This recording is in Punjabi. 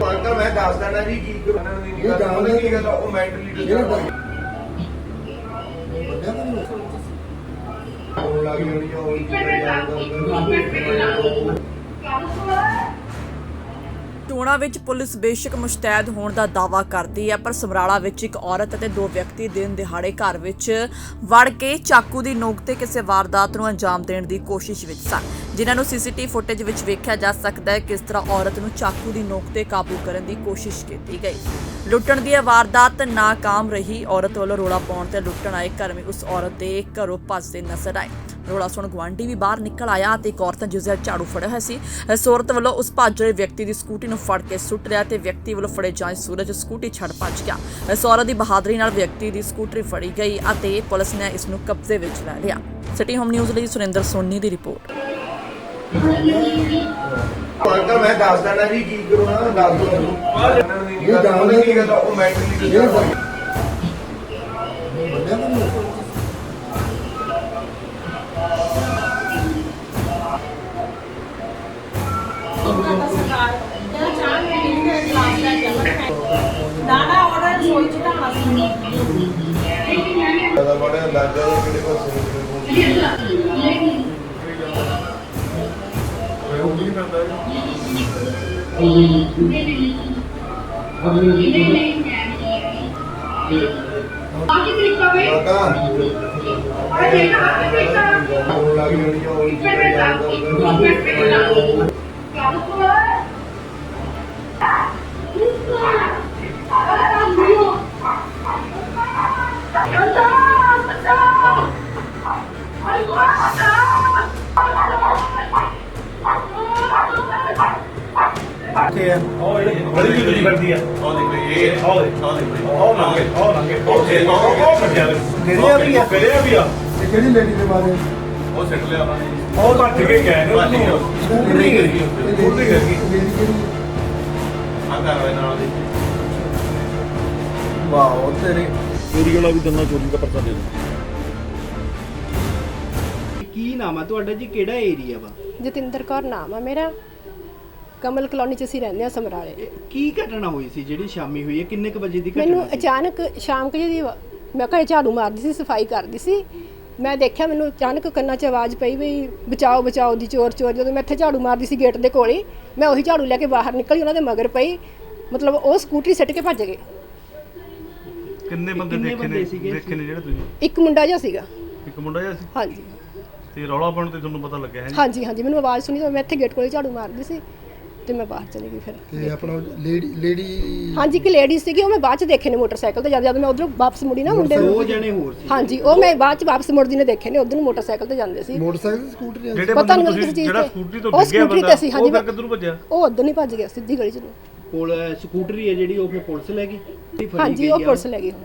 ਅੰਕਲ ਮੈਂ ਦੱਸ ਦੇਣਾ ਜੀ ਕੀ ਕਰਨਾ ਨਹੀਂ ਇਹ ਗੱਲ ਕੀ ਗੱਲ ਉਹ ਮੈਂਟਲੀ ਜਿਹੜਾ ਹੋਣ ਲੱਗ ਜਾਣੀ ਆ ਉਹ ਕੀ ਜਾਂਦਾ ਟੂਣਾ ਵਿੱਚ ਪੁਲਿਸ ਬੇਸ਼ੱਕ ਮੁਸ਼ਤੈਦ ਹੋਣ ਦਾ ਦਾਵਾ ਕਰਦੀ ਹੈ, ਪਰ ਸਮਰਾਲਾ ਵਿੱਚ ਇੱਕ ਔਰਤ ਅਤੇ ਦੋ ਵਿਅਕਤੀ ਦਿਨ ਦਿਹਾੜੇ ਘਰ ਵਿੱਚ ਵੜ ਕੇ ਚਾਕੂ ਦੀ ਨੋਕ ਤੇ ਕਿਸੇ ਵਾਰਦਾਤ ਨੂੰ ਅੰਜਾਮ ਦੇਣ ਦੀ ਕੋਸ਼ਿਸ਼ ਵਿੱਚ ਸਨ। ਜਿਨ੍ਹਾਂ ਨੂੰ ਸੀਸੀਟੀਵੀ ਫੁਟੇਜ ਵਿੱਚ ਵੇਖਿਆ ਜਾ ਸਕਦਾ ਹੈ ਕਿਸ ਤਰ੍ਹਾਂ ਔਰਤ ਨੂੰ ਚਾਕੂ ਦੀ ਨੋਕ ਤੇ ਕਾਬੂ ਕਰਨ ਦੀ ਕੋਸ਼ਿਸ਼ ਕੀਤੀ ਗਈ। ਲੁੱਟਣ ਦੀ ਇਹ ਵਾਰਦਾਤ ਨਾਕਾਮ ਰਹੀ। ਔਰਤ ਵੱਲੋਂ ਰੋਲਾ ਪਾਉਣ ਤੇ ਲੁੱਟਣ ਆਏ ਕਰਮੀ ਉਸ ਔਰਤ ਦੇ ਘਰੋਂ ਭੱਜਦੇ ਨਜ਼ਰ ਆਏ। ਰੋਲਾ ਸੁਣ ਗਵਾਂਢੀ ਵੀ ਬਾਹਰ ਨਿਕਲ ਆਇਆ ਤੇ ਇੱਕ ਔਰਤ ਜਿਸ ਦਾ ਝਾੜੂ ਫੜਿਆ ਹੋਇਆ ਸੀ। ਇਸ ਔਰਤ ਵੱਲੋਂ ਉਸ ਭੱਜ ਰਹੇ ਵਿਅਕਤੀ ਦੀ ਸਕੂਟੀ ਨੂੰ ਫੜ ਕੇ ਸੁੱਟ ਲਿਆ ਤੇ ਵਿਅਕਤੀ ਵੱਲੋਂ ਫੜੇ ਜਾਣ ਸੂਰਜ ਸਕੂਟੀ ਛੱਡ ਭੱਜ ਗਿਆ। ਇਸ ਔਰਤ ਦੀ ਬਹਾਦਰੀ ਨਾਲ ਵਿਅਕਤੀ ਦੀ ਸਕੂਟਰੀ ਫੜੀ ਗਈ ਅਤੇ ਪੁਲਿਸ ਨੇ ਇਸ ਨੂੰ ਕਬਜ਼ੇ ਵਿੱਚ ਲੈ ਲਿਆ। ਸਿਟੀ ਹੋਮ ਨਿਊਜ਼ ਲਈ ਸੁਰਿੰਦਰ ਸੋਨੀ ਦੀ ਰਿਪੋਰਟ। ਮੈਂ ਦੱਸ ਦੇਣਾ ਜੀ ਕੀ ਦੱਸ ਦੋ ਇਹ ਉਹ ਨਹੀਂ ਜ਼ਿਆਦਾ ਬੜਾ ਅੰਦਾਜ਼ਾ ਉਹ ਕਿਹੜੇ ਪਾਸੇ ਨੂੰ ਕਾਕਾ? ਹੋਣ ਲੱਗ ਜਾਣੀ ਆ। ਉਹ ਕੀ ਜਾਂਦਾ ਬੜੀ ਜੁਗਲੀ ਕਰਦੀ ਆ। ਉਹ ਦੇਖ ਲਈ ਇਹ ਆਹ ਦੇਖ। ਆਹ ਦੇਖ ਲਈ ਉਹ ਲੰਗੇ ਉਹ ਲੰਗੇ ਉੱਥੇ, ਉਹ- ਉਹ ਫੜਿਆ ਵੇ। ਕਿਹੜੀਆਂ ਵੀ ਆ? ਕਿਹੜੀਆਂ ਵੀ ਆ? ਇਹ ਕਿਹੜੀ ਲੇਡੀ ਦੇ ਬਾਰੇ? ਉਹ ਸਿੱਟ ਲਿਆ ਉਹਨਾਂ ਨੇ ਉਹ ਭੱਜ ਕੇ ਗਏ ਨੇ। ਭੱਜ ਗਏ। ਸਕੂਟਰੀ ਗਈ। ਸਕੂਟਰੀ ਗਈ। ਲੇਡੀ ਕਿਹੜੀ ਆ ਘਰ ਵਾਲੇ ਨਾਲ ਦੇ ਵਾਹ ਤੇਰੀ ਚੋਰੀ ਵਾਲਾ ਵੀ ਦੰਨਾ ਚੋਰੀ ਦਾ ਪਰਚਾ ਦੇ ਦਿੰਦਾ ਕੀ ਨਾਮ ਆ ਤੁਹਾਡਾ ਜੀ? ਕਿਹੜਾ ਏਰੀਆ ਵਾ? ਜਤਿੰਦਰ ਕੌਰ ਨਾਮ ਆ ਮੇਰਾ। ਕਮਲ ਕਲੋਨੀ ਚ ਅਸੀਂ ਰਹਿੰਦੇ ਆ ਸਮਰਾਲੇ। ਕੀ ਘਟਨਾ ਹੋਈ ਸੀ? ਜਿਹੜੀ ਸ਼ਾਮੀ ਹੋਈ ਹੈ ਕਿੰਨੇ ਕੁ ਵਜੇ ਦੀ ਘਟਨਾ ਮੈਨੂੰ ਸੀ? ਅਚਾਨਕ ਸ਼ਾਮ ਕੁ ਜਿਹੀ ਮੈਂ ਘਰੇ ਝਾੜੂ ਮਾਰਦੀ ਸੀ ਸਫ਼ਾਈ ਕਰਦੀ ਸੀ। ਮੈਂ ਦੇਖਿਆ ਮੈਨੂੰ ਅਚਾਨਕ ਕੰਨਾਂ 'ਚ ਆਵਾਜ਼ ਪਈ ਵੀ ਬਚਾਓ ਬਚਾਓ ਦੀ ਚੋਰ ਚੋਰ। ਜਦੋਂ ਮੈਂ ਇੱਥੇ ਝਾੜੂ ਮਾਰਦੀ ਸੀ ਗੇਟ ਦੇ ਕੋਲ ਮੈਂ ਉਹੀ ਝਾੜੂ ਲੈ ਕੇ ਬਾਹਰ ਨਿਕਲੀ ਉਹਨਾਂ ਦੇ ਮਗਰ ਪਈ। ਮਤਲਬ ਉਹ ਸਕੂਟਰੀ ਸੱਟ ਕੇ ਭੱਜ ਗਏ। ਕਿੰਨੇ ਬੰਦੇ ਕਿੰਨੇ ਦੇਖੇ ਬੰਦੇ ਨੇ ਸੀਗੇ? ਦੇਖੇ ਨੇ ਜਿਹੜੇ ਤੁਸੀਂ? ਇੱਕ ਮੁੰਡਾ ਜਿਹਾ ਸੀਗਾ। ਇੱਕ ਮੁੰਡਾ ਜਿਹਾ ਸੀ? ਹਾਂਜੀ। ਤੇ ਰੌਲਾ ਪਾਉਣ ਤੇ ਤੁਹਾਨੂੰ ਪਤਾ ਲੱਗਿਆ ਹੈ ਹਾਂਜੀ ਹਾਂਜੀ। ਮੈਨੂੰ ਆਵਾਜ਼ ਸੁਣੀ ਤਾਂ ਮੈਂ ਇੱਥੇ ਗੇਟ ਕੋਲ ਝਾੜੂ ਮਾਰਦੀ ਸੀ। ਤੇ ਮੈਂ ਬਾਹਰ ਚਲੀ ਗਈ ਫਿਰ। ਤੇ ਆਪਣਾ ਲੇਡੀ ਲੇਡੀ ਹਾਂਜੀ ਇੱਕ ਲੇਡੀ ਸੀਗੀ ਉਹ ਮੈਂ ਬਾਅਦ ਚ ਦੇਖੇ ਨੇ ਮੋਟਰਸਾਈਕਲ ਤੇ ਜਦ ਜਦ ਮੈਂ ਉਧਰੋਂ ਵਾਪਸ ਮੁੜੀ ਨਾ ਮੁੰਡੇ ਨੂੰ। ਦੋ ਜਣੇ ਹੋਰ ਸੀ। ਹਾਂਜੀ ਉਹ ਮੈਂ ਬਾਅਦ ਚ ਵਾਪਸ ਮੁੜਦੀ ਨੇ ਦੇਖੇ ਨੇ ਉਧਰ ਨੂੰ ਮੋਟਰਸਾਈਕਲ ਤੇ ਜਾਂਦੇ ਸੀ। ਮੋਟਰਸਾਈਕਲ ਸਕੂਟਰ ਜਿਹੜੇ ਪਤਾ ਬੰਦੇ ਨੀ ਨੂੰ ਮੈਨੂੰ ਤੁਸੀਂ ਕਿਸ ਚੀਜ਼ ਜਿਹੜਾ। ਸਕੂਟਰੀ ਤੋਂ ਉਹ ਡਿੱਗਿਆ ਸਕੂਟਰੀ ਬੰਦਾ ਉਹ ਫਿਰ ਕਿੱਧਰੋਂ ਭੱਜਿਆ? ਉਹ ਉਧਰ ਨਹੀਂ ਭੱਜ ਗਿਆ ਸਿੱਧੀ ਗਲੀ ਚ ਨੂੰ। ਕੋਲ ਸਕੂਟਰੀ ਹੈ ਜਿਹੜੀ ਉਹ ਫਿਰ ਪੁਲਿਸ ਲੈ ਗਈ? ਹਾਂਜੀ ਉਹ। ਪੁਲਿਸ ਲੈ ਗਈ। ਹੁਣ